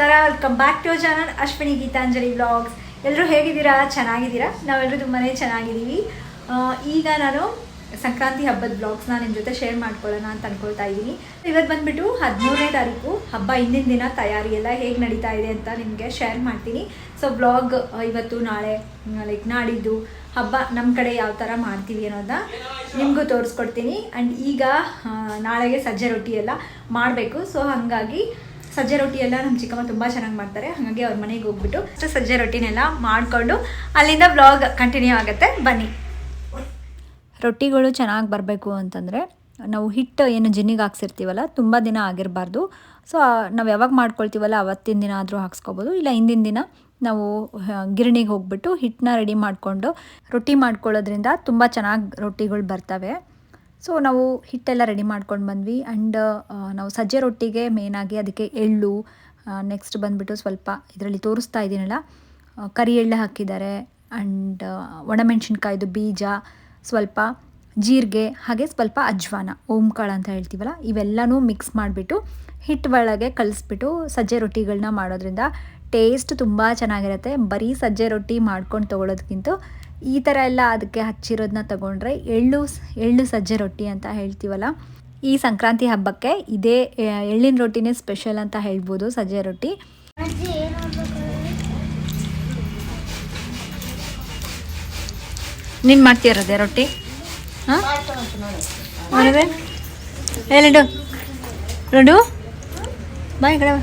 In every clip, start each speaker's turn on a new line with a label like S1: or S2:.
S1: ನಮಸ್ಕಾರ welcome back to channel Ashwini Geetanjali vlogs ಎಲ್ಲರೂ ಹೇಗಿದ್ದೀರಾ? ಚೆನ್ನಾಗಿದ್ದೀರಾ? ನಾವೆಲ್ಲರೂ ತುಂಬಾ ಚೆನ್ನಾಗಿದ್ದೀವಿ. ಈಗ ನಾನು ಸಂಕ್ರಾಂತಿ ಹಬ್ಬದ ಬ್ಲಾಗ್ಸ್ನ ನಿಮ್ಮ ಜೊತೆ ಶೇರ್ ಮಾಡ್ಕೊಳ್ಳೋಣ ಅಂತ ಅನ್ಕೊಳ್ತಾ ಇದ್ದೀನಿ. ಇವತ್ತು ಬಂದುಬಿಟ್ಟು ಹದಿಮೂರನೇ ತಾರೀಕು, ಹಬ್ಬ ಹಿಂದಿನ ದಿನ ತಯಾರಿ ಎಲ್ಲ ಹೇಗೆ ನಡೀತಾ ಇದೆ ಅಂತ ನಿಮಗೆ ಶೇರ್ ಮಾಡ್ತೀನಿ. ಸೊ ಬ್ಲಾಗ್ ಇವತ್ತು ನಾಳೆ ಲೈಕ್ ನಾಡಿದ್ದು ಹಬ್ಬ ನಮ್ಮ ಕಡೆ ಯಾವ ಥರ ಮಾಡ್ತೀವಿ ಅನ್ನೋದನ್ನ ನಿಮಗೂ ತೋರಿಸ್ಕೊಡ್ತೀನಿ. ಆ್ಯಂಡ್ ಈಗ ನಾಳೆಗೆ ಸಜ್ಜೆ ರೊಟ್ಟಿ ಎಲ್ಲ ಮಾಡಬೇಕು. ಸೊ ಹಾಗಾಗಿ ಸಜ್ಜೆ ರೊಟ್ಟಿ ಎಲ್ಲ ನಮ್ಮ ಚಿಕ್ಕಮ್ಮ ತುಂಬ ಚೆನ್ನಾಗಿ ಮಾಡ್ತಾರೆ. ಹಾಗಾಗಿ ಅವ್ರ ಮನೆಗೆ ಹೋಗ್ಬಿಟ್ಟು ಸಜ್ಜೆ ರೊಟ್ಟಿನೆಲ್ಲ ಮಾಡಿಕೊಂಡು ಅಲ್ಲಿಂದ ಬ್ಲಾಗ್ ಕಂಟಿನ್ಯೂ ಆಗುತ್ತೆ. ಬನ್ನಿ.
S2: ರೊಟ್ಟಿಗಳು ಚೆನ್ನಾಗಿ ಬರಬೇಕು ಅಂತಂದರೆ ನಾವು ಹಿಟ್ಟು ಏನು ಜಿನ್ನಿಗೆ ಹಾಕ್ಸಿರ್ತೀವಲ್ಲ, ತುಂಬ ದಿನ ಆಗಿರಬಾರ್ದು. ಸೊ ನಾವು ಯಾವಾಗ ಮಾಡ್ಕೊಳ್ತೀವಲ್ಲ ಅವತ್ತಿನ ದಿನ ಆದರೂ ಹಾಕ್ಸ್ಕೊಬೋದು. ಇಲ್ಲ ಹಿಂದಿನ ದಿನ ನಾವು ಗಿರಣಿಗೆ ಹೋಗ್ಬಿಟ್ಟು ಹಿಟ್ಟನ್ನ ರೆಡಿ ಮಾಡಿಕೊಂಡು ರೊಟ್ಟಿ ಮಾಡ್ಕೊಳ್ಳೋದ್ರಿಂದ ತುಂಬ ಚೆನ್ನಾಗಿ ರೊಟ್ಟಿಗಳು ಬರ್ತವೆ. ಸೊ ನಾವು ಹಿಟ್ಟೆಲ್ಲ ರೆಡಿ ಮಾಡ್ಕೊಂಡು ಬಂದ್ವಿ ಆ್ಯಂಡ್ ನಾವು ಸಜ್ಜೆ ರೊಟ್ಟಿಗೆ ಮೇನಾಗಿ ಅದಕ್ಕೆ ಎಳ್ಳು ನೆಕ್ಸ್ಟ್ ಬಂದುಬಿಟ್ಟು ಸ್ವಲ್ಪ ಇದರಲ್ಲಿ ತೋರಿಸ್ತಾ ಇದ್ದೀನಲ್ಲ ಕರಿ ಎಳ್ಳು ಹಾಕಿದ್ದಾರೆ ಆ್ಯಂಡ್ ಒಣಮೆಣ್ಸಿನ್ಕಾಯ್ದು ಬೀಜ, ಸ್ವಲ್ಪ ಜೀರಿಗೆ, ಹಾಗೆ ಸ್ವಲ್ಪ ಅಜ್ವಾನ, ಓಂಕಾಳು ಅಂತ ಹೇಳ್ತೀವಲ್ಲ, ಇವೆಲ್ಲನೂ ಮಿಕ್ಸ್ ಮಾಡಿಬಿಟ್ಟು ಹಿಟ್ಟು ಒಳಗೆ ಕಲಿಸ್ಬಿಟ್ಟು ಸಜ್ಜೆ ರೊಟ್ಟಿಗಳನ್ನ ಮಾಡೋದ್ರಿಂದ ಟೇಸ್ಟ್ ತುಂಬ ಚೆನ್ನಾಗಿರುತ್ತೆ. ಬರೀ ಸಜ್ಜೆ ರೊಟ್ಟಿ ಮಾಡ್ಕೊಂಡು ತೊಗೊಳೋದಕ್ಕಿಂತ ಈ ಥರ ಎಲ್ಲ ಅದಕ್ಕೆ ಹಚ್ಚಿರೋದನ್ನ ತಗೊಂಡ್ರೆ ಎಳ್ಳು ಎಳ್ಳು ಸಜ್ಜೆ ರೊಟ್ಟಿ ಅಂತ ಹೇಳ್ತೀವಲ್ಲ, ಈ ಸಂಕ್ರಾಂತಿ ಹಬ್ಬಕ್ಕೆ ಇದೇ ಎಳ್ಳಿನ ರೊಟ್ಟಿನೇ ಸ್ಪೆಷಲ್ ಅಂತ ಹೇಳ್ಬೋದು ಸಜ್ಜೆ ರೊಟ್ಟಿ. ನೀನು ಮಾಡ್ತೀರದೆ ರೊಟ್ಟಿ? ಹಾಂ? ಹೇಳಿಡು ರೊಡು ಬಾಯ್ ಕಡೆ ಬಾ.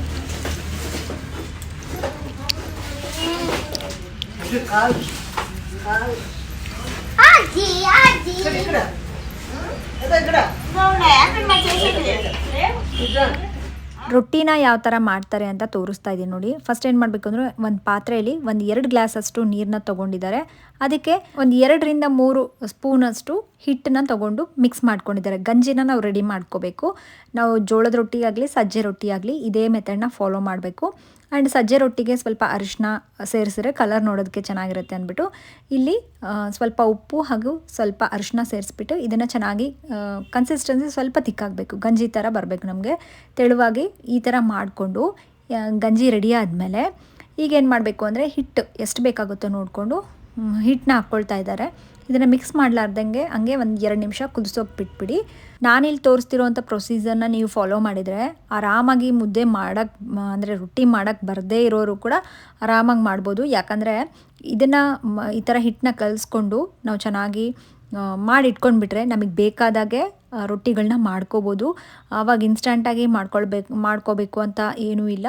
S2: ರೊಟ್ಟಿನ ಯಾವ ಥರ ಮಾಡ್ತಾರೆ ಅಂತ ತೋರಿಸ್ತಾ ಇದ್ದೀನಿ ನೋಡಿ. ಫಸ್ಟ್ ಏನು ಮಾಡಬೇಕು ಅಂದರೆ ಒಂದು ಪಾತ್ರೆಯಲ್ಲಿ ಒಂದು ಎರಡು ಗ್ಲಾಸಷ್ಟು ನೀರನ್ನ ತೊಗೊಂಡಿದ್ದಾರೆ. ಅದಕ್ಕೆ ಒಂದು ಎರಡರಿಂದ ಮೂರು ಸ್ಪೂನಷ್ಟು ಹಿಟ್ಟನ್ನ ತೊಗೊಂಡು ಮಿಕ್ಸ್ ಮಾಡ್ಕೊಂಡಿದ್ದಾರೆ. ಗಂಜಿನ ನಾವು ರೆಡಿ ಮಾಡ್ಕೋಬೇಕು. ನಾವು ಜೋಳದ ರೊಟ್ಟಿ ಆಗಲಿ ಸಜ್ಜೆ ರೊಟ್ಟಿ ಆಗಲಿ ಇದೇ ಮೆಥಡ್ನ ಫಾಲೋ ಮಾಡಬೇಕು. ಆ್ಯಂಡ್ ಸಜ್ಜೆ ರೊಟ್ಟಿಗೆ ಸ್ವಲ್ಪ ಅರಿಶಿನ ಸೇರಿಸಿದ್ರೆ ಕಲರ್ ನೋಡೋದಕ್ಕೆ ಚೆನ್ನಾಗಿರುತ್ತೆ ಅಂದ್ಬಿಟ್ಟು ಇಲ್ಲಿ ಸ್ವಲ್ಪ ಉಪ್ಪು ಹಾಗೂ ಸ್ವಲ್ಪ ಅರಿಶಿನ ಸೇರಿಸ್ಬಿಟ್ಟು ಇದನ್ನು ಚೆನ್ನಾಗಿ ಕನ್ಸಿಸ್ಟೆನ್ಸಿ ಸ್ವಲ್ಪ ತಿಕ್ಕಾಗಬೇಕು. ಗಂಜಿ ಥರ ಬರಬೇಕು ನಮಗೆ. ತೆಳುವಾಗಿ ಈ ಥರ ಮಾಡಿಕೊಂಡು ಗಂಜಿ ರೆಡಿ ಆದಮೇಲೆ ಈಗೇನು ಮಾಡಬೇಕು ಅಂದರೆ ಹಿಟ್ಟು ಎಷ್ಟು ಬೇಕಾಗುತ್ತೋ ನೋಡಿಕೊಂಡು ಹಿಟ್ಟನ್ನ ಹಾಕ್ಕೊಳ್ತಾ ಇದ್ದಾರೆ. ಇದನ್ನು ಮಿಕ್ಸ್ ಮಾಡಲಾರ್ದಂಗೆ ಹಂಗೆ ಒಂದು ಎರಡು ನಿಮಿಷ ಕುದಿಸೋಕೆ ಬಿಟ್ಬಿಡಿ ನಾನಿಲ್ಲಿ ತೋರಿಸ್ತಿರೋವಂಥ ಪ್ರೊಸೀಜರ್ನ ನೀವು ಫಾಲೋ ಮಾಡಿದರೆ ಆರಾಮಾಗಿ ಮುದ್ದೆ ಮಾಡೋಕ್ಕೆ ಅಂದರೆ ರೊಟ್ಟಿ ಮಾಡೋಕ್ಕೆ ಬರದೇ ಇರೋರು ಕೂಡ ಆರಾಮಾಗಿ ಮಾಡ್ಬೋದು. ಯಾಕಂದರೆ ಇದನ್ನು ಈ ಥರ ಹಿಟ್ಟನ್ನ ಕಲಿಸ್ಕೊಂಡು ನಾವು ಚೆನ್ನಾಗಿ ಮಾಡಿ ಇಟ್ಕೊಂಡ್ಬಿಟ್ರೆ ನಮಗೆ ಬೇಕಾದಾಗೆ ರೊಟ್ಟಿಗಳನ್ನ ಮಾಡ್ಕೋಬೋದು. ಆವಾಗ ಇನ್ಸ್ಟಂಟಾಗಿ ಮಾಡ್ಕೊಳ್ಬೇಕು, ಮಾಡ್ಕೋಬೇಕು ಅಂತ ಏನೂ ಇಲ್ಲ.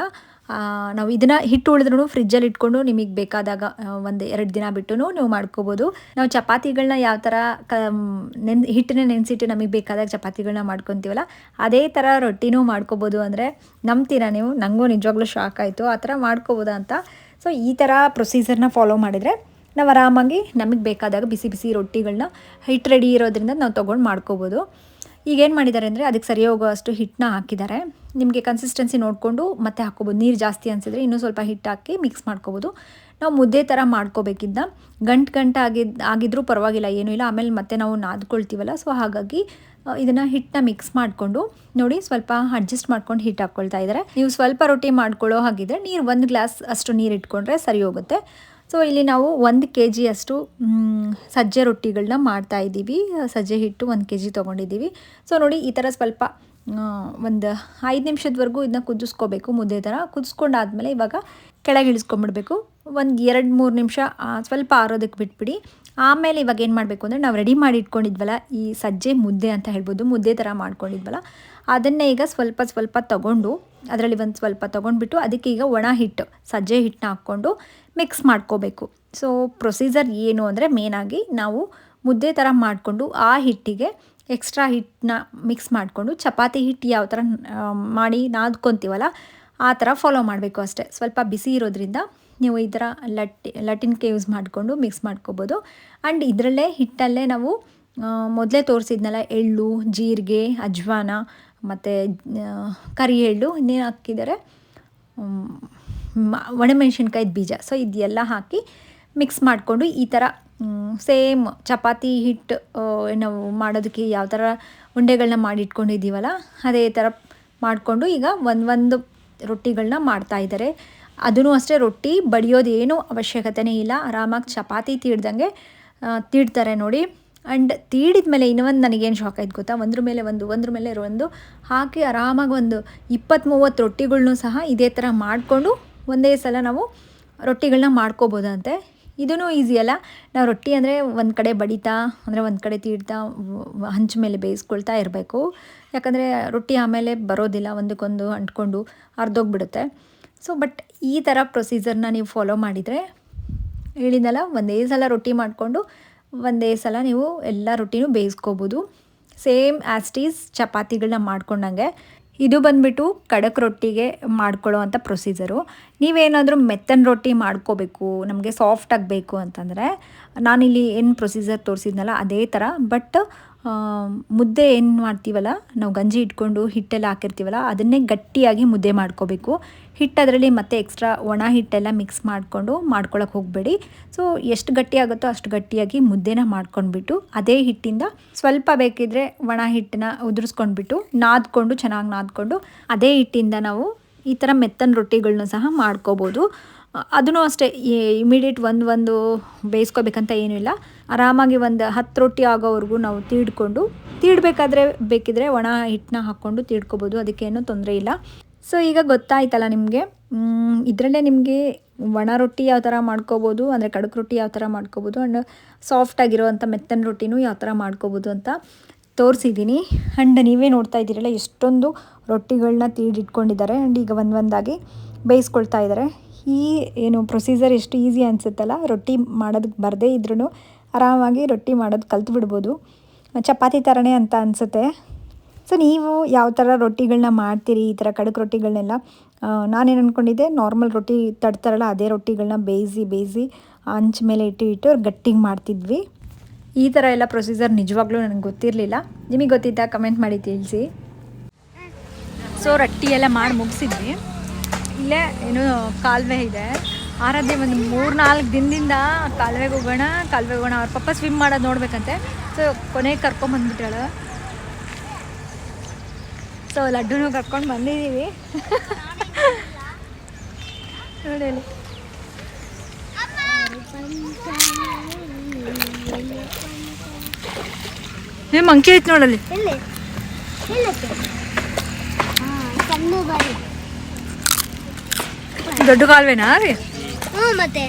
S2: ನಾವು ಇದನ್ನು ಹಿಟ್ಟು ಉಳಿದ್ರೂ ಫ್ರಿಜ್ಜಲ್ಲಿ ಇಟ್ಕೊಂಡು ನಿಮಗೆ ಬೇಕಾದಾಗ ಒಂದು ಎರಡು ದಿನ ಬಿಟ್ಟು ನೀವು ಮಾಡ್ಕೋಬೋದು. ನಾವು ಚಪಾತಿಗಳನ್ನ ಯಾವ ಥರ ಕ ನೆನ್ ಹಿಟ್ಟನ್ನ ನೆನೆಸಿಟ್ಟು ನಮಗೆ ಬೇಕಾದಾಗ ಚಪಾತಿಗಳನ್ನ ಮಾಡ್ಕೊತೀವಲ್ಲ, ಅದೇ ಥರ ರೊಟ್ಟಿನೂ ಮಾಡ್ಕೋಬೋದು ಅಂದರೆ ನಂಬ್ತೀರಾ ನೀವು? ನನಗೂ ನಿಜವಾಗ್ಲೂ ಶಾಕ್ ಆಯಿತು. ಆ ಥರ ಮಾಡ್ಕೋಬೋದಾ ಅಂತ. ಸೊ ಈ ಥರ ಪ್ರೊಸೀಜರ್ನ ಫಾಲೋ ಮಾಡಿದರೆ ನಾವು ಆರಾಮಾಗಿ ನಮಗೆ ಬೇಕಾದಾಗ ಬಿಸಿ ಬಿಸಿ ರೊಟ್ಟಿಗಳನ್ನ ಹಿಟ್ಟು ರೆಡಿ ಇರೋದ್ರಿಂದ ನಾವು ತೊಗೊಂಡು ಮಾಡ್ಕೋಬೋದು. ಈಗೇನು ಮಾಡಿದ್ದಾರೆ ಅಂದರೆ ಅದಕ್ಕೆ ಸರಿ ಹೋಗೋ ಅಷ್ಟು ಹಿಟ್ಟನ್ನ ಹಾಕಿದ್ದಾರೆ. ನಿಮಗೆ ಕನ್ಸಿಸ್ಟೆನ್ಸಿ ನೋಡಿಕೊಂಡು ಮತ್ತೆ ಹಾಕ್ಕೋಬೋದು. ನೀರು ಜಾಸ್ತಿ ಅನಿಸಿದ್ರೆ ಇನ್ನೂ ಸ್ವಲ್ಪ ಹಿಟ್ಟು ಹಾಕಿ ಮಿಕ್ಸ್ ಮಾಡ್ಕೋಬೋದು. ನಾವು ಮುದ್ದೆ ಥರ ಮಾಡ್ಕೋಬೇಕಿದ್ದ ಗಂಟು ಗಂಟು ಆಗಿದ್ದು ಆಗಿದ್ರೂ ಪರವಾಗಿಲ್ಲ, ಏನೂ ಇಲ್ಲ. ಆಮೇಲೆ ಮತ್ತೆ ನಾವು ನಾದ್ಕೊಳ್ತೀವಲ್ಲ, ಸೊ ಹಾಗಾಗಿ ಇದನ್ನು ಹಿಟ್ಟನ್ನ ಮಿಕ್ಸ್ ಮಾಡಿಕೊಂಡು ನೋಡಿ ಸ್ವಲ್ಪ ಅಡ್ಜಸ್ಟ್ ಮಾಡ್ಕೊಂಡು ಹಿಟ್ಟು ಹಾಕ್ಕೊಳ್ತಾ ಇದ್ದಾರೆ. ನೀವು ಸ್ವಲ್ಪ ರೊಟ್ಟಿ ಮಾಡ್ಕೊಳ್ಳೋ ಹಾಗಿದ್ರೆ ನೀರು ಒಂದು ಗ್ಲಾಸ್ ಅಷ್ಟು ನೀರು ಇಟ್ಕೊಂಡ್ರೆ ಸರಿ ಹೋಗುತ್ತೆ. ಸೊ ಇಲ್ಲಿ ನಾವು ಒಂದು ಕೆ ಜಿಯಷ್ಟು ಸಜ್ಜೆ ರೊಟ್ಟಿಗಳನ್ನ ಮಾಡ್ತಾ ಇದ್ದೀವಿ. ಸಜ್ಜೆ ಹಿಟ್ಟು ಒಂದು ಕೆ ಜಿ ತೊಗೊಂಡಿದ್ದೀವಿ. ಸೊ ನೋಡಿ ಈ ಥರ ಸ್ವಲ್ಪ ಒಂದು ಐದು ನಿಮಿಷದವರೆಗೂ ಇದನ್ನ ಕುದಿಸ್ಕೋಬೇಕು ಮುದ್ದೆ ಥರ ಕುದಿಸ್ಕೊಂಡಾದ್ಮೇಲೆ ಇವಾಗ ಕೆಳಗೆ ಇಳಿಸ್ಕೊಂಬಿಡ್ಬೇಕು. ಒಂದು ಎರಡು ಮೂರು ನಿಮಿಷ ಸ್ವಲ್ಪ ಆರೋದಕ್ಕೆ ಬಿಟ್ಬಿಡಿ. ಆಮೇಲೆ ಇವಾಗ ಏನು ಮಾಡಬೇಕು ಅಂದರೆ ನಾವು ರೆಡಿ ಮಾಡಿ ಇಟ್ಕೊಂಡಿದ್ವಲ್ಲ ಈ ಸಜ್ಜೆ ಮುದ್ದೆ ಅಂತ ಹೇಳ್ಬೋದು. ಮುದ್ದೆ ಥರ ಮಾಡ್ಕೊಂಡಿದ್ವಲ್ಲ. ಅದನ್ನೇ ಈಗ ಸ್ವಲ್ಪ ಸ್ವಲ್ಪ ತಗೊಂಡು, ಅದರಲ್ಲಿ ಒಂದು ಸ್ವಲ್ಪ ತೊಗೊಂಡ್ಬಿಟ್ಟು ಅದಕ್ಕೆ ಈಗ ಒಣ ಹಿಟ್ಟು, ಸಜ್ಜೆ ಹಿಟ್ಟನ್ನ ಹಾಕ್ಕೊಂಡು ಮಿಕ್ಸ್ ಮಾಡ್ಕೋಬೇಕು. ಸೊ ಪ್ರೊಸೀಜರ್ ಏನು ಅಂದರೆ ಮೇನಾಗಿ ನಾವು ಮುದ್ದೆ ಥರ ಮಾಡಿಕೊಂಡು ಆ ಹಿಟ್ಟಿಗೆ ಎಕ್ಸ್ಟ್ರಾ ಹಿಟ್ಟನ್ನ ಮಿಕ್ಸ್ ಮಾಡಿಕೊಂಡು, ಚಪಾತಿ ಹಿಟ್ಟು ಯಾವ ಥರ ಮಾಡಿ ನಾದ್ಕೊತೀವಲ್ಲ, ಆ ಥರ ಫಾಲೋ ಮಾಡಬೇಕು ಅಷ್ಟೇ. ಸ್ವಲ್ಪ ಬಿಸಿ ಇರೋದ್ರಿಂದ ನೀವು ಈ ಥರ ಲಟ್ಟಿ, ಲಟ್ಟಿನ್ಕೆ ಯೂಸ್ ಮಾಡಿಕೊಂಡು ಮಿಕ್ಸ್ ಮಾಡ್ಕೋಬೋದು. ಆ್ಯಂಡ್ ಇದರಲ್ಲೇ ಹಿಟ್ಟಲ್ಲೇ ನಾವು ಮೊದಲೇ ತೋರಿಸಿದ್ನಲ್ಲ ಎಳ್ಳು, ಜೀರಿಗೆ, ಅಜ್ವಾನ ಮತ್ತು ಕರಿ ಎಳ್ಳು ಇನ್ನೇನು ಹಾಕಿದ್ದಾರೆ ಒಣಮೆಣ್ಸಿನ್ಕಾಯ್ದು ಬೀಜ. ಸೊ ಇದೆಲ್ಲ ಹಾಕಿ ಮಿಕ್ಸ್ ಮಾಡಿಕೊಂಡು ಈ ಥರ ಸೇಮ್ ಚಪಾತಿ ಹಿಟ್ಟು ನಾವು ಮಾಡೋದಕ್ಕೆ ಯಾವ ಥರ ಉಂಡೆಗಳನ್ನ ಮಾಡಿಟ್ಕೊಂಡಿದ್ದೀವಲ್ಲ, ಅದೇ ಥರ ಮಾಡಿಕೊಂಡು ಈಗ ಒಂದು ಒಂದು ರೊಟ್ಟಿಗಳನ್ನ ಮಾಡ್ತಾ ಇದ್ದಾರೆ ಅದೂ ಅಷ್ಟೇ ರೊಟ್ಟಿ ಬಡಿಯೋದೇನು ಅವಶ್ಯಕತೆನೇ ಇಲ್ಲ. ಆರಾಮಾಗಿ ಚಪಾತಿ ತೀಡ್ದಂಗೆ ತೀಡ್ತಾರೆ ನೋಡಿ. ಆ್ಯಂಡ್ ತೀಡಿದ ಮೇಲೆ ಇನ್ನೊಂದು ನನಗೇನು ಶಾಕ್ ಆಯ್ತು ಗೊತ್ತಾ? ಒಂದ್ರ ಮೇಲೆ ಒಂದು, ಒಂದ್ರ ಮೇಲೆ ಒಂದು ಹಾಕಿ ಆರಾಮಾಗಿ ಒಂದು ಇಪ್ಪತ್ತು ಮೂವತ್ತು ರೊಟ್ಟಿಗಳ್ನೂ ಸಹ ಇದೇ ಥರ ಮಾಡಿಕೊಂಡು ಒಂದೇ ಸಲ ನಾವು ರೊಟ್ಟಿಗಳನ್ನ ಮಾಡ್ಕೋಬೋದಂತೆ. ಇದೂ ಈಸಿ ಅಲ್ಲ. ನಾವು ರೊಟ್ಟಿ ಅಂದರೆ ಒಂದು ಕಡೆ ಬಡಿತಾ, ಅಂದರೆ ಒಂದು ಕಡೆ ತೀಡ್ತಾ, ಹಂಚ ಮೇಲೆ ಬೇಯಿಸ್ಕೊಳ್ತಾ ಇರಬೇಕು. ಯಾಕಂದರೆ ರೊಟ್ಟಿ ಆಮೇಲೆ ಬರೋದಿಲ್ಲ, ಒಂದಕ್ಕೊಂದು ಅಂಟ್ಕೊಂಡು ಅರ್ಧೋಗ್ಬಿಡುತ್ತೆ ಸೊ ಬಟ್ ಈ ಥರ ಪ್ರೊಸೀಜರ್ನ ನೀವು ಫಾಲೋ ಮಾಡಿದರೆ ಹೇಳಿದಲ್ಲ ಒಂದೇ ಸಲ ರೊಟ್ಟಿ ಮಾಡಿಕೊಂಡು ಒಂದೇ ಸಲ ನೀವು ಎಲ್ಲ ರೊಟ್ಟಿನೂ ಬೇಯಿಸ್ಕೋಬೋದು. ಸೇಮ್ ಆ್ಯಸ್ಟೀಸ್ ಚಪಾತಿಗಳನ್ನ ಮಾಡ್ಕೊಂಡಂಗೆ. ಇದು ಬಂದ್ಬಿಟ್ಟು ಖಡಕ್ ರೊಟ್ಟಿಗೆ ಮಾಡ್ಕೊಳ್ಳೋ ಅಂಥ ಪ್ರೊಸೀಜರು. ನೀವೇನಾದರೂ ಮೆತ್ತನ್ ರೊಟ್ಟಿ ಮಾಡ್ಕೋಬೇಕು, ನಮಗೆ ಸಾಫ್ಟ್ ಆಗಬೇಕು ಅಂತಂದರೆ, ನಾನಿಲ್ಲಿ ಏನು ಪ್ರೊಸೀಜರ್ ತೋರಿಸಿದ್ನಲ್ಲ, ಅದೇ ಥರ. ಬಟ್ ಮುದ್ದೆ ಏನು ಮಾಡ್ತೀವಲ್ಲ? ನಾವು ಗಂಜಿ ಇಟ್ಕೊಂಡು ಹಿಟ್ಟೆಲ್ಲ ಹಾಕಿರ್ತೀವಲ್ಲ, ಅದನ್ನೇ ಗಟ್ಟಿಯಾಗಿ ಮುದ್ದೆ ಮಾಡ್ಕೋಬೇಕು. ಹಿಟ್ಟು ಅದರಲ್ಲಿ ಮತ್ತೆ ಎಕ್ಸ್ಟ್ರಾ ಒಣ ಹಿಟ್ಟೆಲ್ಲ ಮಿಕ್ಸ್ ಮಾಡಿಕೊಂಡು ಮಾಡ್ಕೊಳಕ್ಕೆ ಹೋಗಬೇಡಿ. ಸೊ ಎಷ್ಟು ಗಟ್ಟಿ ಆಗುತ್ತೋ ಅಷ್ಟು ಗಟ್ಟಿಯಾಗಿ ಮುದ್ದೆನ ಮಾಡ್ಕೊಂಡ್ಬಿಟ್ಟು, ಅದೇ ಹಿಟ್ಟಿಂದ ಸ್ವಲ್ಪ ಬೇಕಿದ್ರೆ ಒಣ ಹಿಟ್ಟನ್ನ ಉದುರಿಸ್ಕೊಂಡ್ಬಿಟ್ಟು, ನಾದ್ಕೊಂಡು, ಚೆನ್ನಾಗಿ ನಾದ್ಕೊಂಡು, ಅದೇ ಹಿಟ್ಟಿಂದ ನಾವು ಈ ಥರ ಮೆತ್ತನ ರೊಟ್ಟಿಗಳನ್ನ ಸಹ ಮಾಡ್ಕೋಬೋದು. ಅದೂ ಅಷ್ಟೇ ಇಮಿಡಿಯೇಟ್ ಒಂದು ಒಂದು ಬೇಯಿಸ್ಕೋಬೇಕಂತ ಏನೂ ಇಲ್ಲ. ಆರಾಮಾಗಿ ಒಂದು ಹತ್ತು ರೊಟ್ಟಿ ಆಗೋವರೆಗೂ ನಾವು ತೀಡ್ಕೊಂಡು, ತೀಡಬೇಕಾದ್ರೆ ಬೇಕಿದ್ರೆ ಒಣ ಹಿಟ್ಟನ್ನ ಹಾಕ್ಕೊಂಡು ತೀಡ್ಕೋಬೋದು ಅದಕ್ಕೇನು ತೊಂದರೆ ಇಲ್ಲ. ಸೊ ಈಗ ಗೊತ್ತಾಯ್ತಲ್ಲ ನಿಮಗೆ ಇದರಲ್ಲೇ ನಿಮಗೆ ಒಣ ರೊಟ್ಟಿ ಯಾವ ಥರ ಮಾಡ್ಕೋಬೋದು, ಅಂದರೆ ಕಡಕ್ ರೊಟ್ಟಿ ಯಾವ ಥರ ಮಾಡ್ಕೋಬೋದು ಆ್ಯಂಡ್ ಸಾಫ್ಟ್ ಆಗಿರೋವಂಥ ಮೆತ್ತನ ರೊಟ್ಟಿನೂ ಯಾವ ಥರ ಮಾಡ್ಕೋಬೋದು ಅಂತ ತೋರಿಸಿದ್ದೀನಿ. ಆ್ಯಂಡ್ ನೀವೇ ನೋಡ್ತಾ ಇದ್ದೀರಲ್ಲ, ಎಷ್ಟೊಂದು ರೊಟ್ಟಿಗಳನ್ನ ತೀಡಿಟ್ಕೊಂಡಿದ್ದಾರೆ ಆ್ಯಂಡ್ ಈಗ ಒಂದೊಂದಾಗಿ ಬೇಯಿಸ್ಕೊಳ್ತಾ ಇದ್ದಾರೆ. ಈ, ಏನು ಪ್ರೊಸೀಜರ್ ಎಷ್ಟು ಈಸಿ ಅನಿಸುತ್ತಲ್ಲ, ರೊಟ್ಟಿ ಮಾಡೋದಕ್ಕೆ ಬರದೇ ಇದ್ರೂ ಆರಾಮಾಗಿ ರೊಟ್ಟಿ ಮಾಡೋದು ಕಲ್ತು ಬಿಡ್ಬೋದು. ಚಪಾತಿ ಥರನೇ ಅಂತ ಅನಿಸುತ್ತೆ. ಸೊ ನೀವು ಯಾವ ಥರ ರೊಟ್ಟಿಗಳನ್ನ ಮಾಡ್ತೀರಿ, ಈ ಥರ ಕಡಕ್ ರೊಟ್ಟಿಗಳನ್ನೆಲ್ಲ ನಾನೇನು ಅಂದ್ಕೊಂಡಿದ್ದೆ ನಾರ್ಮಲ್ ರೊಟ್ಟಿ ತಡ್ತಾರಲ್ಲ ಅದೇ ರೊಟ್ಟಿಗಳನ್ನ ಬೇಯಿಸಿ ಬೇಯಿಸಿ ಹಂಚ್ ಮೇಲೆ ಇಟ್ಟು ಇಟ್ಟು ಗಟ್ಟಿಗೆ ಮಾಡ್ತಿದ್ವಿ. ಈ ಥರ ಎಲ್ಲ ಪ್ರೊಸೀಜರ್ ನಿಜವಾಗ್ಲೂ ನನಗೆ ಗೊತ್ತಿರಲಿಲ್ಲ. ನಿಮಗೆ ಗೊತ್ತಿದ್ದ ಕಮೆಂಟ್ ಮಾಡಿ ತಿಳಿಸಿ. ಸೊ ರೊಟ್ಟಿ ಎಲ್ಲ ಮಾಡಿ ಮುಗಿಸಿದ್ವಿ. ಇಲ್ಲೇ ಏನು ಕಾಲುವೆ ಇದೆ. ಆರಾಧ್ಯ ಒಂದು ಮೂರು ನಾಲ್ಕು ದಿನದಿಂದ ಕಾಲುವೆಗೆ ಹೋಗೋಣ ಕಾಲುವೆಗೆ ಹೋಗೋಣ. ಅವ್ರ ಪಪ್ಪ ಸ್ವಿಮ್ ಮಾಡೋದು ನೋಡ್ಬೇಕಂತೆ. ಸೊ ಕೊನೆಗೆ ಕರ್ಕೊಂಬಂದ್ಬಿಟ್ಟಾಳು ಸೊ ಲಡ್ಡುನು ಕರ್ಕೊಂಡು ಬಂದಿದ್ದೀವಿ ನೋಡಿ. ಏ, ಮಂಕಿ ಐತೆ ನೋಡಲ್ಲಿ
S3: ಎಲ್ಲಿ ಎಲ್ಲಕ್ಕೆ ಹಾಂ ಸಣ್ಣ ಬಾರಿ
S2: ದೊಡ್ಡ ಕಾಲುವೆನಾ ರೀ
S3: ಹ್ಞೂ ಮತ್ತೆ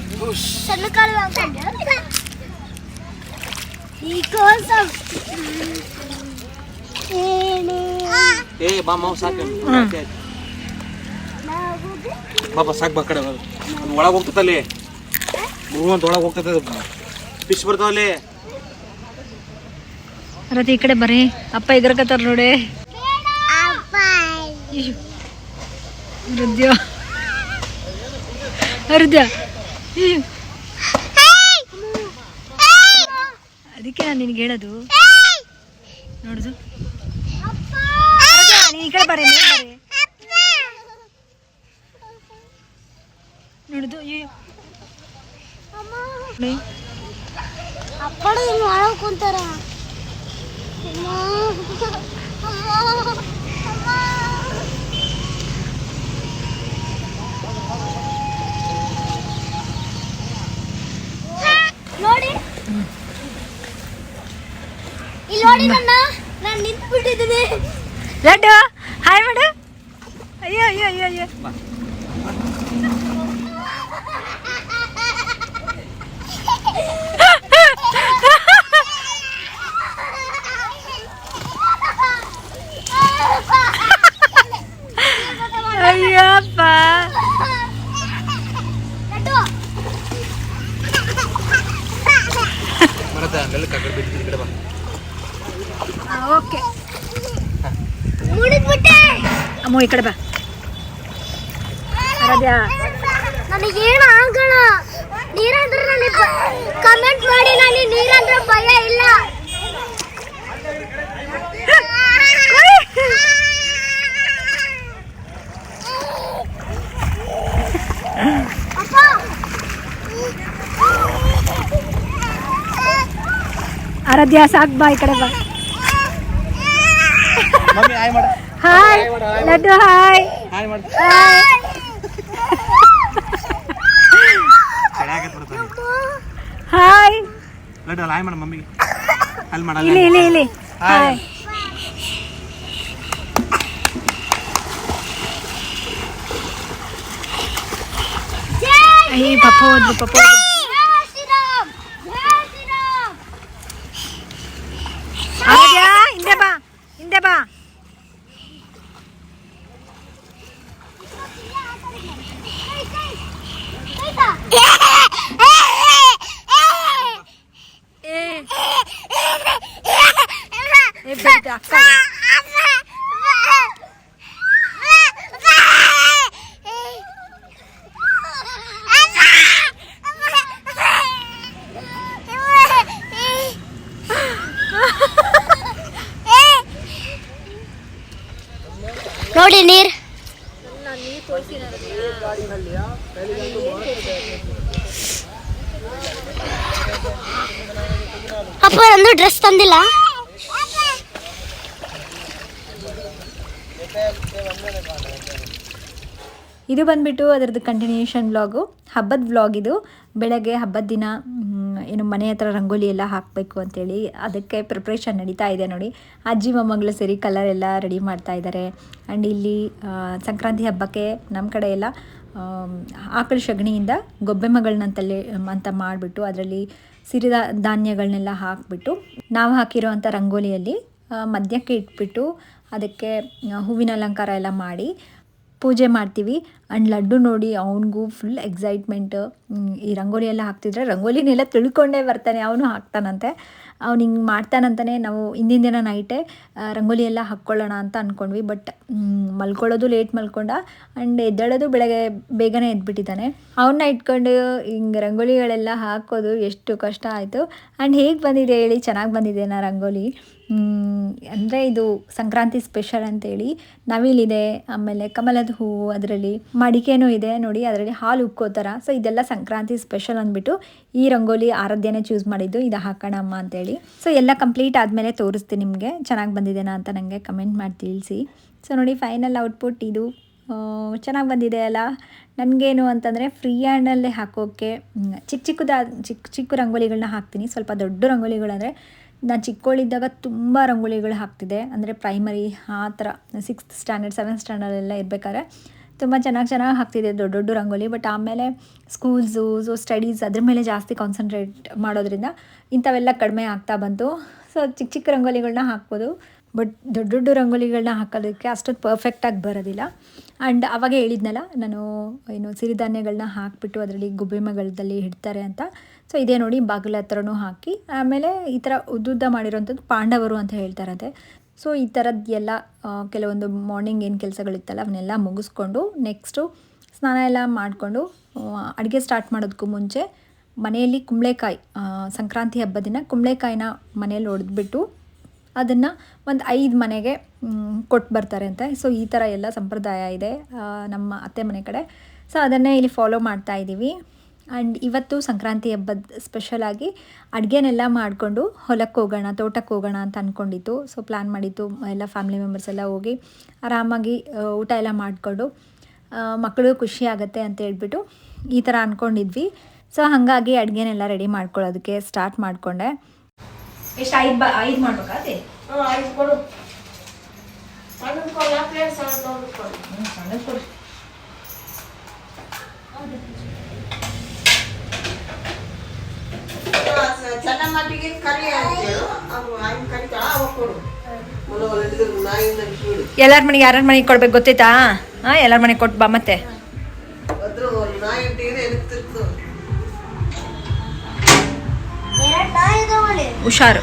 S3: ಸಣ್ಣ ಕಾಲುವೆ ಹಾಕೊಂಡು ಈ ಕೋಸ.
S4: ಏ ಬಾ ಮಾವು ಸಾಕು. ಬಾ ಕಡೆ ಒಳಗೆ ಹೋಗ್ತದಲ್ಲಿ? ಅಂತ ಒಳಗೆ ಹೋಗ್ತದೆ. ಪಿಶ್ ಬರ್ತಾವಲ್ಲಿ?
S2: ರತಿ ಈ ಕಡೆ ಬರ್ರಿ. ಅಪ್ಪ ಎಗರ್ಕತ್ತಾರ ನೋಡಿ. ಇಶು. ಹೃದಯ ಹೃದಯ ಇಶು. ಅದಕ್ಕೆ ನಾನು ನಿನಗೆ ಹೇಳೋದು ನೋಡುದು ಹೃದಯ, ನೀನ್ ಈ ಕಡೆ ಬರ್ರಿ ಮೇಲೆ ಬರ್ರಿ ನೋಡುದು ಅಯ್ಯೋ ನೋಡಿ.
S3: ಅಪ್ಪಡ ಹಿಂಗೆ ಒಳಗೆ ಕುಂತಾರ ನೋಡಿ. ಇಲ್ಲಿ ನೋಡಿ ನನ್ನ ನಾನು ನಿಂತು ಬಿಟ್ಟಿದ್ದೀನಿ
S2: ಲಡ್ಡು ಹಾಯ್ ಮಾಡು ಅಯ್ಯೋ ಅಯ್ಯೋ ಅಯ್ಯೋ ಅಯ್ಯೋ. ಅಯ್ಯಪ್ಪ ಅಮ್ಮ ಈ ಕಡೆ ಬಾ. ಆರಾಧ್ಯ.
S3: ನನಗೇನು ಆಗಲ್ಲ. ನೀರಂದ್ರೆ ನನಗೆ ಕಮೆಂಟ್ ಮಾಡಿ ನನಗೆ ನೀರಂದ್ರೆ ಭಯ ಇಲ್ಲ. ಅಪ್ಪ
S2: ಆರಾಧ್ಯ ಸಾಕ್ ಬಾ ಈ ಕಡೆ ಬಾ.
S4: ಮಮ್ಮಿ ಆಯ್ ಮಾಡ.
S2: Hi Laddu hi
S4: hi Laddu hi ಮಾಡ ಮಮ್ಮಿಗೆ ಅಲ್ಲಿ ಮಾಡ
S2: ಇಲ್ಲಿ ಇಲ್ಲಿ ಇಲ್ಲಿ
S4: ಹಾಯ್
S2: ಏಯ್ ಪಪ್ಪ ಹೋದ್ರು ಪಪ್ಪ.
S3: ಜೈ ಶ್ರೀರಾಮ್ ಜೈ ಶ್ರೀರಾಮ್
S2: ಆರಾಧ್ಯ, ಹಿಂದೆ ಬಾ ಹಿಂದೆ ಬಾ ಏ ಬಿಡ್ತ ಅಕ್ಕ
S3: ನೋಡಿ ನೀರ್ ಅಪ್ಪ ನಂದು ಡ್ರೆಸ್ ತಂದಿಲ್ಲ
S2: ಇದು ಬಂದ್ಬಿಟ್ಟು ಅದರದ್ದು ಕಂಟಿನ್ಯೂಷನ್ ವ್ಲಾಗು ಹಬ್ಬದ ವ್ಲಾಗ್ ಇದು. ಬೆಳಗ್ಗೆ ಹಬ್ಬದ ದಿನ ಏನು ಮನೆ ಹತ್ರ ರಂಗೋಲಿ ಎಲ್ಲ ಹಾಕಬೇಕು ಅಂತೇಳಿ ಅದಕ್ಕೆ ಪ್ರಿಪ್ರೇಷನ್ ನಡೀತಾ ಇದೆ ನೋಡಿ. ಅಜ್ಜಿ, ಮೊಮ್ಮಗಳು ಸೇರಿ ಕಲರ್ ಎಲ್ಲ ರೆಡಿ ಮಾಡ್ತಾ ಇದ್ದಾರೆ ಆ್ಯಂಡ್ ಇಲ್ಲಿ ಸಂಕ್ರಾಂತಿ ಹಬ್ಬಕ್ಕೆ ನಮ್ಮ ಕಡೆ ಎಲ್ಲ ಆಕಳ ಸಗಣಿಯಿಂದ ಗೊಬ್ಬೆಮ್ಮಗಳನ್ನಂತಲ್ಲಿ ಅಂತ ಮಾಡಿಬಿಟ್ಟು ಅದರಲ್ಲಿ ಸಿರಿದ ಧಾನ್ಯಗಳನ್ನೆಲ್ಲ ಹಾಕಿಬಿಟ್ಟು, ನಾವು ಹಾಕಿರೋ ಅಂಥ ರಂಗೋಲಿಯಲ್ಲಿ ಮಧ್ಯಕ್ಕೆ ಇಟ್ಬಿಟ್ಟು ಅದಕ್ಕೆ ಹೂವಿನ ಅಲಂಕಾರ ಎಲ್ಲ ಮಾಡಿ ಪೂಜೆ ಮಾಡ್ತೀವಿ. ಆ್ಯಂಡ್ ಲಡ್ಡು ನೋಡಿ ಅವನಿಗೂ ಫುಲ್ ಎಕ್ಸೈಟ್ಮೆಂಟ್ ಈ ರಂಗೋಲಿ ಎಲ್ಲ ಹಾಕ್ತಿದ್ರೆ ರಂಗೋಲಿನೆಲ್ಲ ತಿಳ್ಕೊಂಡೇ ಬರ್ತಾನೆ, ಅವನು ಹಾಕ್ತಾನಂತೆ. ಅವ್ನು ಹಿಂಗೆ ಮಾಡ್ತಾನಂತಾನೆ ನಾವು ಹಿಂದಿನ ದಿನ ನೈಟೇ ರಂಗೋಲಿ ಎಲ್ಲ ಹಾಕ್ಕೊಳ್ಳೋಣ ಅಂತ ಅಂದ್ಕೊಂಡ್ವಿ ಬಟ್ ಮಲ್ಕೊಳ್ಳೋದು ಲೇಟ್ ಮಲ್ಕೊಂಡ ಆ್ಯಂಡ್ ಎದ್ದೇಳೋದು ಬೆಳಗ್ಗೆ ಬೇಗನೆ ಎದ್ಬಿಟ್ಟಿದ್ದಾನೆ. ಅವನ್ನ ಇಟ್ಕೊಂಡು ಹಿಂಗೆ ರಂಗೋಲಿಗಳೆಲ್ಲ ಹಾಕೋದು ಎಷ್ಟು ಕಷ್ಟ ಆಯಿತು. ಆ್ಯಂಡ್ ಹೇಗೆ ಬಂದಿದೆ ಹೇಳಿ, ಚೆನ್ನಾಗಿ ಬಂದಿದೆ ನಾ ರಂಗೋಲಿ. ಅಂದರೆ ಇದು ಸಂಕ್ರಾಂತಿ ಸ್ಪೆಷಲ್ ಅಂತೇಳಿ, ನವಿಲಿದೆ, ಆಮೇಲೆ ಕಮಲದ ಹೂವು ಅದರಲ್ಲಿ. ಮಡಿಕೆನೂ ಇದೆ ನೋಡಿ, ಅದರಲ್ಲಿ ಹಾಲು ಉಕ್ಕೋ ಸೊ ಇದೆಲ್ಲ ಸಂಕ್ರಾಂತಿ ಸ್ಪೆಷಲ್ ಅಂದ್ಬಿಟ್ಟು ಈ ರಂಗೋಲಿ ಆರಾಧ್ಯನೇ ಚೂಸ್ ಮಾಡಿದ್ದು. ಇದು ಹಾಕೋಣಮ್ಮ ಅಂತೇಳಿ. ಸೊ ಎಲ್ಲ ಕಂಪ್ಲೀಟ್ ಆದಮೇಲೆ ತೋರಿಸ್ತೀನಿ ನಿಮಗೆ. ಚೆನ್ನಾಗಿ ಬಂದಿದೆನಾ ಅಂತ ನನಗೆ ಕಮೆಂಟ್ ಮಾಡಿ ತಿಳಿಸಿ. ಸೊ ನೋಡಿ ಫೈನಲ್ ಔಟ್ಪುಟ್ ಇದು. ಚೆನ್ನಾಗಿ ಬಂದಿದೆ ಅಲ್ಲ? ನನಗೇನು ಅಂತಂದರೆ ಫ್ರೀ ಹ್ಯಾಂಡಲ್ಲೇ ಹಾಕೋಕ್ಕೆ ಚಿಕ್ಕ ಚಿಕ್ಕದ, ಚಿಕ್ಕ ಚಿಕ್ಕ ರಂಗೋಲಿಗಳನ್ನ ಹಾಕ್ತೀನಿ. ಸ್ವಲ್ಪ ದೊಡ್ಡ ರಂಗೋಲಿಗಳಂದರೆ ನಾನು ಚಿಕ್ಕವಳಿದ್ದಾಗ ತುಂಬ ರಂಗೋಲಿಗಳು ಹಾಕ್ತಿದ್ದೆ. ಅಂದರೆ ಪ್ರೈಮರಿ ಆ ಥರ ಸಿಕ್ಸ್ತ್ ಸ್ಟ್ಯಾಂಡರ್ಡ್ ಸೆವೆಂತ್ ಸ್ಟ್ಯಾಂಡರ್ಡೆಲ್ಲ ಇರಬೇಕಾದ್ರೆ. ತುಂಬ ಚೆನ್ನಾಗಿ ಚೆನ್ನಾಗಿ ಹಾಕ್ತಿದ್ದೆ, ದೊಡ್ಡ ದೊಡ್ಡ ರಂಗೋಲಿ ಬಟ್ ಆಮೇಲೆ ಸ್ಕೂಲ್ಸು ಸೊ ಸ್ಟಡೀಸ್ ಅದ್ರ ಮೇಲೆ ಜಾಸ್ತಿ ಕಾನ್ಸಂಟ್ರೇಟ್ ಮಾಡೋದ್ರಿಂದ ಇಂಥವೆಲ್ಲ ಕಡಿಮೆ ಆಗ್ತಾ ಬಂತು. ಸೊ ಚಿಕ್ಕ ಚಿಕ್ಕ ರಂಗೋಲಿಗಳನ್ನ ಹಾಕ್ಬೋದು ಬಟ್ ದೊಡ್ಡ ದೊಡ್ಡ ರಂಗೋಲಿಗಳನ್ನ ಹಾಕೋದಕ್ಕೆ ಅಷ್ಟೊಂದು ಪರ್ಫೆಕ್ಟಾಗಿ ಬರೋದಿಲ್ಲ. ಆ್ಯಂಡ್ ಅವಾಗ ಹೇಳಿದ್ನಲ್ಲ, ನಾನು ಏನು ಸಿರಿಧಾನ್ಯಗಳನ್ನ ಹಾಕಿಬಿಟ್ಟು ಅದರಲ್ಲಿ ಗುಬ್ಬಿಮಗಳದಲ್ಲಿ ಇಡ್ತಾರೆ ಅಂತ. ಸೊ ಇದೇ ನೋಡಿ ಬಾಗಿಲ ಹತ್ರನೂ ಹಾಕಿ, ಆಮೇಲೆ ಈ ಥರ ಉದ್ದುದ್ದ ಮಾಡಿರೋಂಥದ್ದು ಪಾಂಡವರು ಅಂತ ಹೇಳ್ತಾರಂತೆ. ಸೊ ಈ ಥರದ್ದೆಲ್ಲ ಕೆಲವೊಂದು ಮಾರ್ನಿಂಗ್ ಏನು ಕೆಲಸಗಳಿತ್ತಲ್ಲ, ಅವನ್ನೆಲ್ಲ ಮುಗಿಸ್ಕೊಂಡು ನೆಕ್ಸ್ಟು ಸ್ನಾನ ಎಲ್ಲ ಮಾಡಿಕೊಂಡು ಅಡುಗೆ ಸ್ಟಾರ್ಟ್ ಮಾಡೋದಕ್ಕೂ ಮುಂಚೆ ಮನೆಯಲ್ಲಿ ಕುಂಬಳಕಾಯಿ ಸಂಕ್ರಾಂತಿ ಹಬ್ಬದ ದಿನ ಕುಂಬಳಕಾಯಿನ ಮನೇಲಿ ಹೊಡೆದ್ಬಿಟ್ಟು ಅದನ್ನು ಒಂದು ಐದು ಮನೆಗೆ ಕೊಟ್ಟು ಬರ್ತಾರೆ ಅಂತ. ಸೊ ಈ ಥರ ಎಲ್ಲ ಸಂಪ್ರದಾಯ ಇದೆ ನಮ್ಮ ಅತ್ತೆ ಮನೆ ಕಡೆ. ಸೊ ಅದನ್ನೇ ಇಲ್ಲಿ ಫಾಲೋ ಮಾಡ್ತಾ ಇದ್ದೀವಿ ಆ್ಯಂಡ್ ಇವತ್ತು ಸಂಕ್ರಾಂತಿ ಹಬ್ಬದ ಸ್ಪೆಷಲಾಗಿ ಅಡುಗೆನೆಲ್ಲ ಮಾಡಿಕೊಂಡು ಹೊಲಕ್ಕೆ ಹೋಗೋಣ ತೋಟಕ್ಕೆ ಹೋಗೋಣ ಅಂತ ಅಂದ್ಕೊಂಡಿತ್ತು ಸೊ ಪ್ಲ್ಯಾನ್ ಮಾಡಿತ್ತು ಎಲ್ಲ ಫ್ಯಾಮಿಲಿ ಮೆಂಬರ್ಸ್ ಎಲ್ಲ ಹೋಗಿ ಆರಾಮಾಗಿ ಊಟ ಎಲ್ಲ ಮಾಡಿಕೊಂಡು ಮಕ್ಕಳು ಖುಷಿ ಆಗುತ್ತೆ ಅಂತ ಹೇಳ್ಬಿಟ್ಟು ಈ ಥರ ಅಂದ್ಕೊಂಡಿದ್ವಿ ಸೊ ಹಾಗಾಗಿ ಅಡುಗೆನೆಲ್ಲ ರೆಡಿ ಮಾಡ್ಕೊಳ್ಳೋದಕ್ಕೆ ಸ್ಟಾರ್ಟ್ ಮಾಡಿಕೊಂಡೆ.
S1: ಎಷ್ಟು ಐದು ಬ ಐದು ಮಾಡ್ಬೇಕಾ ಅದೇ ಸಣ್ಣದು ಕೊಡು
S5: ಚೆನ್ನ ಮಟ್ಟಿಗೆ ಕರಿ ಅಂತೇಳು ಕರಿತಾಳ ಅವ ಕೊಡು.
S1: ಎಲ್ಲರ ಮನೆಗೆ ಯಾರ ಮನೆಗೆ ಕೊಡ್ಬೇಕು ಗೊತ್ತೈತಾ ಹಾ ಎಲ್ಲರ ಮನೆಗೆ ಕೊಟ್ಟು ಬಾ ಮತ್ತೆ. ಹುಷಾರು.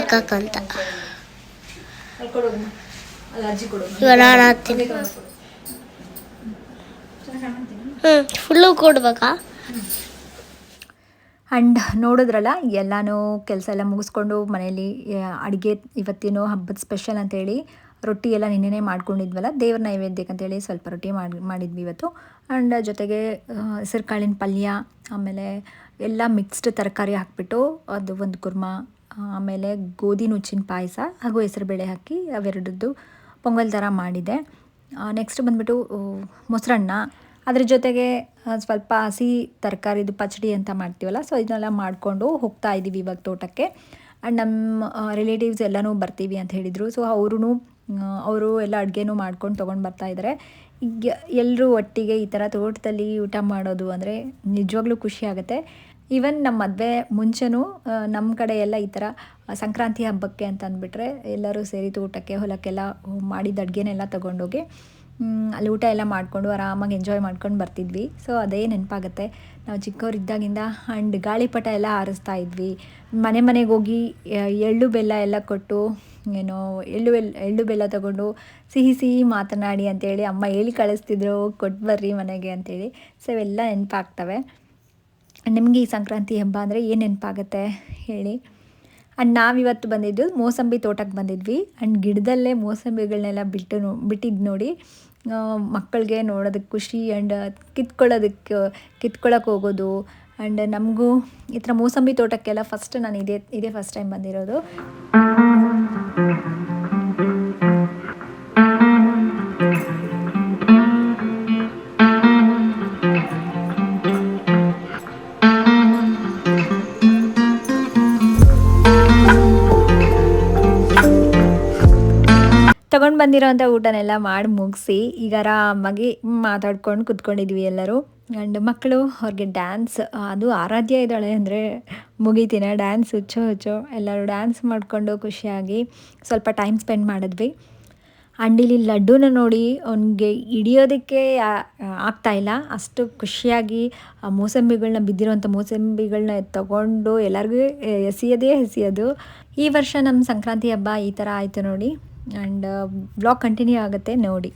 S3: ಹಾಕಕ್ಕಂತ ಇವಾಗ ನಾನು ಹಾಕ್ತೀನಿ. ಹ್ಮ್ ಫುಲ್ಲು ಕೊಡ್ಬೇಕಾ?
S2: ಆ್ಯಂಡ್ ನೋಡಿದ್ರಲ್ಲ ಎಲ್ಲನೂ ಕೆಲಸ ಎಲ್ಲ ಮುಗಿಸ್ಕೊಂಡು ಮನೇಲಿ ಅಡುಗೆ ಇವತ್ತೇನೋ ಹಬ್ಬದ ಸ್ಪೆಷಲ್ ಅಂತೇಳಿ ರೊಟ್ಟಿ ಎಲ್ಲ ನಿನ್ನೆನೇ ಮಾಡ್ಕೊಂಡಿದ್ವಲ್ಲ ದೇವ್ರ ನೈವೇದ್ಯಕ್ಕೆ ಅಂತೇಳಿ ಸ್ವಲ್ಪ ರೊಟ್ಟಿ ಮಾಡಿ ಮಾಡಿದ್ವಿ ಇವತ್ತು. ಆ್ಯಂಡ್ ಜೊತೆಗೆ ಹೆಸರು ಕಾಳಿನ ಪಲ್ಯ ಆಮೇಲೆ ಎಲ್ಲ ಮಿಕ್ಸ್ಡ್ ತರಕಾರಿ ಹಾಕ್ಬಿಟ್ಟು ಅದು ಒಂದು ಕುರ್ಮಾ ಆಮೇಲೆ ಗೋಧಿ ನುಚ್ಚಿನ ಪಾಯಸ ಹಾಗೂ ಹೆಸರುಬೇಳೆ ಹಾಕಿ ಅವೆರಡದ್ದು ಪೊಂಗಲ್ ಥರ ಮಾಡಿದೆ. ನೆಕ್ಸ್ಟ್ ಬಂದ್ಬಿಟ್ಟು ಮೊಸರನ್ನ. ಅದ್ರ ಜೊತೆಗೆ ಸ್ವಲ್ಪ ಹಸಿ ತರಕಾರಿದು ಪಚಡಿ ಅಂತ ಮಾಡ್ತೀವಲ್ಲ ಸೊ ಇದನ್ನೆಲ್ಲ ಮಾಡಿಕೊಂಡು ಹೋಗ್ತಾ ಇದ್ದೀವಿ ಇವಾಗ ತೋಟಕ್ಕೆ. ಆ್ಯಂಡ್ ನಮ್ಮ ರಿಲೇಟಿವ್ಸ್ ಎಲ್ಲನೂ ಬರ್ತೀವಿ ಅಂತ ಹೇಳಿದರು. ಸೊ ಅವರು ಅವರು ಎಲ್ಲ ಅಡುಗೆನೂ ಮಾಡ್ಕೊಂಡು ತೊಗೊಂಡು ಬರ್ತಾ ಇದ್ದಾರೆ ಈಗ ಎಲ್ಲರೂ ಒಟ್ಟಿಗೆ ಈ ಥರ ತೋಟದಲ್ಲಿ ಊಟ ಮಾಡೋದು ಅಂದರೆ ನಿಜವಾಗ್ಲೂ ಖುಷಿ ಆಗುತ್ತೆ. ಈವನ್ ನಮ್ಮ ಮದುವೆ ಮುಂಚೆನೂ ನಮ್ಮ ಕಡೆ ಎಲ್ಲ ಈ ಥರ ಸಂಕ್ರಾಂತಿ ಹಬ್ಬಕ್ಕೆ ಅಂತ ಅಂದ್ಬಿಟ್ರೆ ಎಲ್ಲರೂ ಸೇರಿ ತೋಟಕ್ಕೆ ಹೊಲಕ್ಕೆಲ್ಲ ಮಾಡಿದ ಅಡುಗೆನೆಲ್ಲ ತೊಗೊಂಡೋಗಿ ಅಲ್ಲಿ ಊಟ ಎಲ್ಲ ಮಾಡಿಕೊಂಡು ಆರಾಮಾಗಿ ಎಂಜಾಯ್ ಮಾಡ್ಕೊಂಡು ಬರ್ತಿದ್ವಿ. ಸೊ ಅದೇ ನೆನಪಾಗುತ್ತೆ. ನಾವು ಚಿಕ್ಕವರಿದ್ದಾಗಿಂದ ಆ್ಯಂಡ್ ಗಾಳಿಪಟ ಎಲ್ಲ ಆರಿಸ್ತಾ ಇದ್ವಿ. ಮನೆ ಮನೆಗೆ ಹೋಗಿ ಎಳ್ಳು ಬೆಲ್ಲ ಎಲ್ಲ ಕೊಟ್ಟು, ಏನೋ, ಎಳ್ಳು ಬೆಲ್ಲ ಎಳ್ಳು ಬೆಲ್ಲ ತೊಗೊಂಡು ಸಿಹಿ ಸಿಹಿ ಮಾತನಾಡಿ ಅಂತೇಳಿ ಅಮ್ಮ ಹೇಳಿ ಕಳಿಸ್ತಿದ್ರು ಕೊಟ್ಟು ಬರ್ರಿ ಮನೆಗೆ ಅಂತೇಳಿ. ಸೊ ಇವೆಲ್ಲ ನೆನಪಾಗ್ತವೆ. ನಿಮಗೆ ಈ ಸಂಕ್ರಾಂತಿ ಹಬ್ಬ ಅಂದರೆ ಏನು ನೆನಪಾಗುತ್ತೆ ಹೇಳಿ? ಆ್ಯಂಡ್ ನಾವಿವತ್ತು ಬಂದಿದ್ದು ಮೋಸಂಬಿ ತೋಟಕ್ಕೆ ಬಂದಿದ್ವಿ. ಆ್ಯಂಡ್ ಗಿಡದಲ್ಲೇ ಮೋಸಂಬಿಗಳನ್ನೆಲ್ಲ ಬಿಟ್ಟು ನೋ ಬಿಟ್ಟಿದ್ದು ನೋಡಿ ಮಕ್ಕಳಿಗೆ ನೋಡೋದಕ್ಕೆ ಖುಷಿ ಆ್ಯಂಡ್ ಕಿತ್ಕೊಳ್ಳೋದಕ್ಕೆ ಕಿತ್ಕೊಳ್ಳೋಕೆ ಹೋಗೋದು. ಆ್ಯಂಡ್ ನಮಗೂ ಈ ಥರ ಮೋಸಂಬಿ ತೋಟಕ್ಕೆಲ್ಲ ಫಸ್ಟ್ ನಾನು ಇದೇ ಇದೇ ಫಸ್ಟ್ ಟೈಮ್ ಬಂದಿರೋದು. ಬಂದಿರೋಂಥ ಊಟನೆಲ್ಲ ಮಾಡಿ ಮುಗಿಸಿ ಈಗ ಆರಾಮಾಗಿ ಮಾತಾಡ್ಕೊಂಡು ಕುತ್ಕೊಂಡಿದ್ವಿ ಎಲ್ಲರೂ. ಆ್ಯಂಡ್ ಮಕ್ಕಳು, ಅವ್ರಿಗೆ ಡ್ಯಾನ್ಸ್ ಅದು ಆರಾಧ್ಯ ಇದ್ದಾಳೆ ಅಂದರೆ ಮುಗೀತಿನ ಡ್ಯಾನ್ಸ್ ಹುಚ್ಚು ಹುಚ್ಚು, ಎಲ್ಲರೂ ಡ್ಯಾನ್ಸ್ ಮಾಡಿಕೊಂಡು ಖುಷಿಯಾಗಿ ಸ್ವಲ್ಪ ಟೈಮ್ ಸ್ಪೆಂಡ್ ಮಾಡಿದ್ವಿ. ಆ್ಯಂಡ್ ಇಲ್ಲಿ ಲಡ್ಡೂನ ನೋಡಿ ಅವನಿಗೆ ಹಿಡಿಯೋದಕ್ಕೆ ಆಗ್ತಾಯಿಲ್ಲ ಅಷ್ಟು ಖುಷಿಯಾಗಿ ಆ ಮೂಸಂಬಿಗಳನ್ನ ಬಿದ್ದಿರುವಂಥ ಮೂಸಂಬಿಗಳನ್ನ ತಗೊಂಡು ಎಲ್ಲರಿಗೂ ಎಸೆಯೋದೇ ಎಸೆಯೋದು. ಈ ವರ್ಷ ನಮ್ಮ ಸಂಕ್ರಾಂತಿ ಹಬ್ಬ ಈ ಥರ ಆಯಿತು ನೋಡಿ. ಆ್ಯಂಡ್ ಬ್ಲಾಗ್ ಕಂಟಿನ್ಯೂ ಆಗುತ್ತೆ ನೋಡಿ.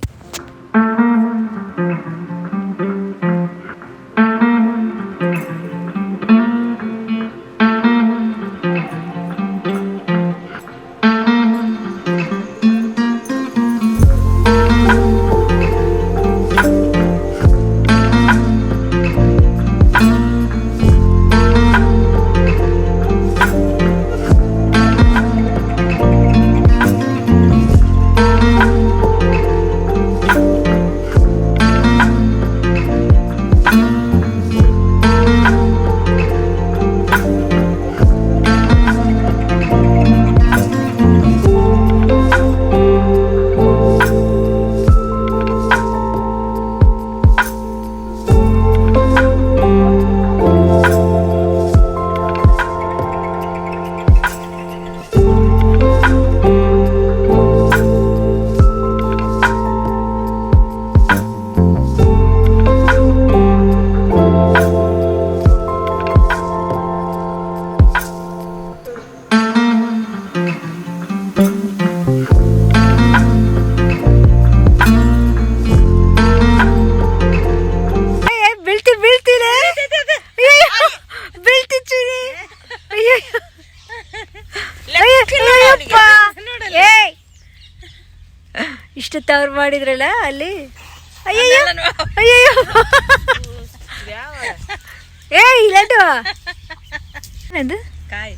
S2: ಅದು
S5: ಕಾಯಿ.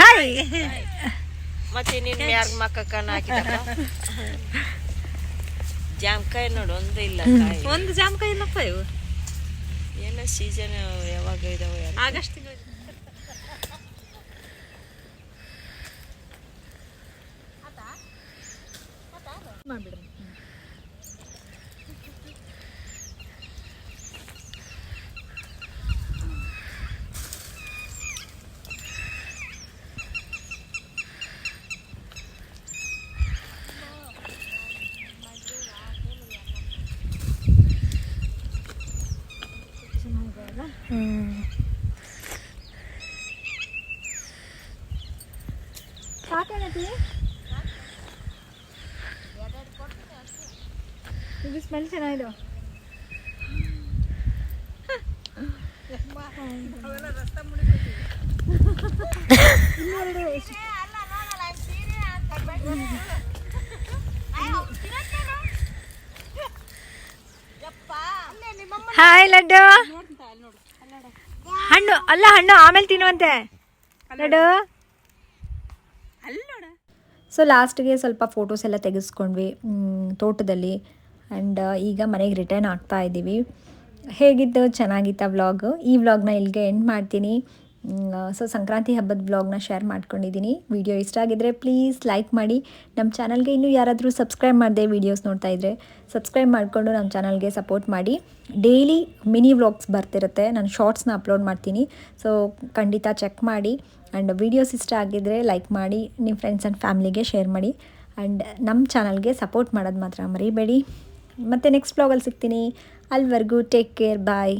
S2: ಕಾಯಿ.
S5: ಮತ್ತೆ ನಿನ್ ಯಾರ ಮಕ್ಕನ ಹಾಕಿದ ಜಾಮಕಾಯಿ ನೋಡು ಒಂದು ಇಲ್ಲ ಕಾಯಿ.
S6: ಒಂದು ಜಾಮಕಾಯಿ ಇಲ್ಲಪ್ಪ ಇವು.
S5: ಏನೋ ಸೀಸನ್ ಯಾವಾಗ ಇದಾವೆ
S6: ಆಗಸ್ಟ್ ತಿಂಗಳು
S2: ಇದು ಸ್ಮೆಲ್ ಚೆನ್ನಾಗಿದೆ ಇನ್ನೆರಡು ಅಲ್ಲ ಹಣ್ಣು ಆಮೇಲೆ ತಿನ್ನುವಂತೆ. ಸೊ ಲಾಸ್ಟ್ಗೆ ಸ್ವಲ್ಪ ಫೋಟೋಸ್ ಎಲ್ಲ ತೆಗೆಸ್ಕೊಂಡ್ವಿ ತೋಟದಲ್ಲಿ. ಆ್ಯಂಡ್ ಈಗ ಮನೆಗೆ ರಿಟರ್ನ್ ಆಗ್ತಾ ಇದ್ದೀವಿ ಹೇಗಿತ್ತು? ಚೆನ್ನಾಗಿತ್ತ ವ್ಲಾಗ್ ಈ ವ್ಲಾಗ್ನ ಇಲ್ಲಿಗೆ ಎಂಡ್ ಮಾಡ್ತೀನಿ. ಸೊ ಸಂಕ್ರಾಂತಿ ಹಬ್ಬದ ಬ್ಲಾಗ್ನ ಶೇರ್ ಮಾಡ್ಕೊಂಡಿದ್ದೀನಿ ವಿಡಿಯೋ ಇಷ್ಟ ಆಗಿದ್ರೆ ಪ್ಲೀಸ್ ಲೈಕ್ ಮಾಡಿ. ನಮ್ಮ ಚಾನಲ್ಗೆ ಇನ್ನೂ ಯಾರಾದರೂ ಸಬ್ಸ್ಕ್ರೈಬ್ ಮಾಡದೆ ವೀಡಿಯೋಸ್ ನೋಡ್ತಾ ಇದ್ದರೆ ಸಬ್ಸ್ಕ್ರೈಬ್ ಮಾಡಿಕೊಂಡು ನಮ್ಮ ಚಾನಲ್ಗೆ ಸಪೋರ್ಟ್ ಮಾಡಿ. ಡೈಲಿ ಮಿನಿ ವ್ಲಾಗ್ಸ್ ಬರ್ತಿರುತ್ತೆ. ನಾನು ಶಾರ್ಟ್ಸ್ನ ಅಪ್ಲೋಡ್ ಮಾಡ್ತೀನಿ. ಸೊ ಖಂಡಿತ ಚೆಕ್ ಮಾಡಿ. ಆ್ಯಂಡ್ ವೀಡಿಯೋಸ್ ಇಷ್ಟ ಆಗಿದ್ದರೆ ಲೈಕ್ ಮಾಡಿ. ನಿಮ್ಮ ಫ್ರೆಂಡ್ಸ್ ಆ್ಯಂಡ್ ಫ್ಯಾಮಿಲಿಗೆ ಶೇರ್ ಮಾಡಿ. ಆ್ಯಂಡ್ ನಮ್ಮ ಚಾನಲ್ಗೆ ಸಪೋರ್ಟ್ ಮಾಡೋದು ಮಾತ್ರ ಮರಿಬೇಡಿ. ಮತ್ತು ನೆಕ್ಸ್ಟ್ ಬ್ಲಾಗಲ್ಲಿ ಸಿಗ್ತೀನಿ. ಅಲ್ಲಿವರೆಗೂ ಟೇಕ್ ಕೇರ್ ಬಾಯ್